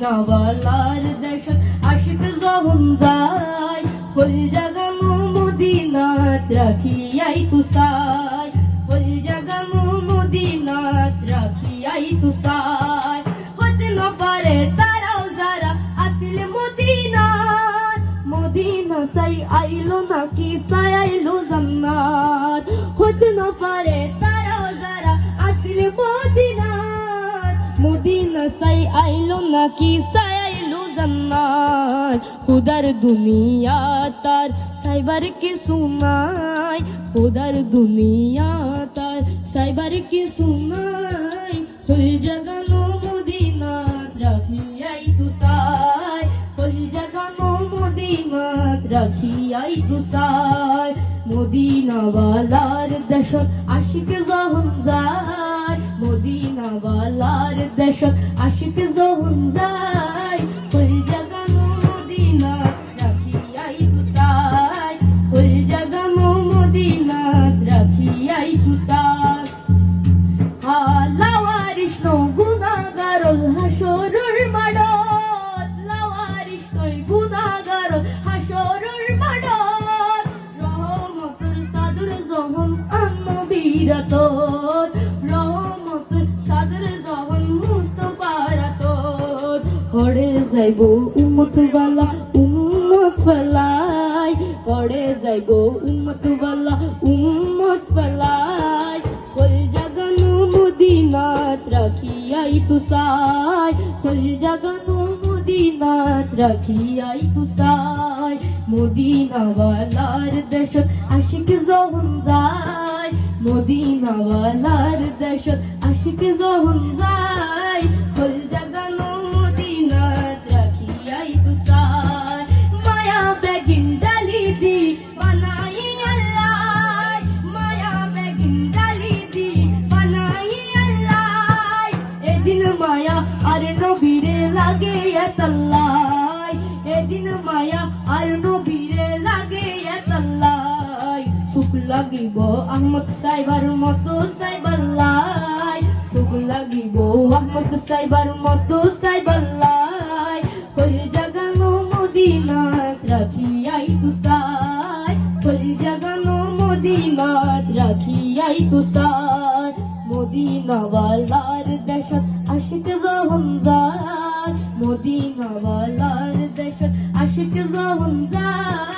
মদিনাওয়ালার দেশত আশিক যখন যায়। ফুল জাগানো মদিনাত রাখিয়াই তুসাই ফুল জাগানো মদিনাত রাখিয়াই তুসাই হতে না পারে তারাও যারা আসিল মদিনাত। মদিনা সাই আইলো নাকি সাই আইলো জান্নাত। হতে না মদিনা সাই নাকি, সাই আইলো জান্নাত খুদার দুনিয়া সাইবার কি সুনাই খুদার দুনিয়া তার, সাইবার কি সুনাই ফুল জাগানো মদিনাত রাখিয়াই তুসাই ফুল জাগানো মদিনাত রাখিয়াই তুসাই মদিনাওয়ালার দেশত আশিক যায়। মদিনাওয়ালার দেশত আশিক যখন যায়। ফুল জাগানো মদিনাত রাখিয়াই তুসাই ফুল জাগানো মদিনাত রাখিয়াই তুসাই লাওয়ারিস নো গুনাগারল হাসরুর মাডত লাওয়ারিস নই গুনাগারল হাসরুর মাডত রহমতুর সাদর জহন আন্নবীরত রহমতুর হড়ে যাইব উম্মত বালা উম্মত ফলাই হড়ে যাইব উম্মত বালা উম্মত ফলাই ফুল জাগানো মদিনাত রাখিয়াই তুসাই ফুল জাগানো মদিনাত রাখিয়াই তুসাই মদিনাওয়ালার দেশত আশিক যখন যায়। মদিনাওয়ালার দেশত আশিক যখন যায়। লাগে এতাল্লাই, এদিন মায়া আর নবীরে লাগে এতাল্লাই। সুখ লাগিব আহমদ সাইবার মতো সাইবাল্লাই। সুখ লাগিব আহমদ সাইবার মতো সাইবাল্লাই। ফুল জাগানো মদিনাত রাখিয়াই তুসাই ফুল জাগানো মদিনাত রাখিয়াই তুসাই মদিনাওয়ালার দেশত আশিক যায়। havalar Modin havalar Deşet aşık zahımzar